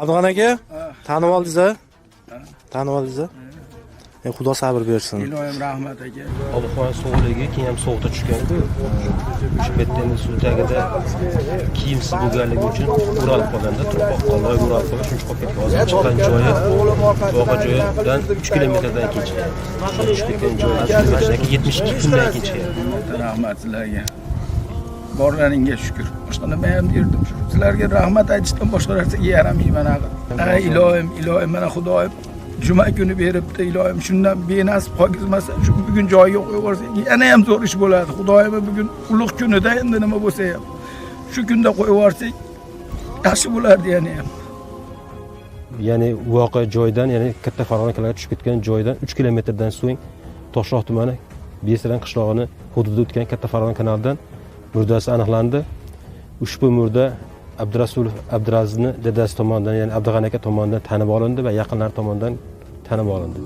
abdug'an aka tanib oldingiz a tanib oldingiz a E, xudo sabr bersin iloyim rahmat aka ob-havo sovuqligi keyin ham sovuqda tushganku o'sha yerda endi suv tagida kiyimsiz bo'lganligi uchun o'ralib qolganda turpoqqa loy o'ralib qolgan shuncha qolib ketgan hozir chiqqan joyi voqea joyidan uch kilometrdan keyin chiqyapti tushib ketgan joyidan mashinaga yetmish ikki kundan keyin chiqyapti rahmat sizlarga borlaringga shukur boshqa nima ham derdim shu sizlarga rahmat aytishdan boshqa narsaga yaramayman axir ay iloyim iloyim mana xudoyim juma kuni beribdi iloyim shundan benasib qolgizmasa shu bugun joyiga yuborsak yana ham zo'r ish bo'ladi xudoyim bugun ulug' kunida endi nima bo'lsa ham shu kunda qo'yib yuborsak yaxshi bo'lardi yana ham ya'ni. Voqea joyidan ya'ni katta farg'ona tushib ketgan joyidan uch kilometrdan so'ng toshloq tumani besran qishlog'ini hududida o'tgan katta farg'ona kanalidan murdasi aniqlandi. Ushbu murda abdurasulov abdurazizni dadasi tomonidan ya'ni abdug'ani aka tomonidan tanib olindi va yaqinlari tomonidan tanib olindi.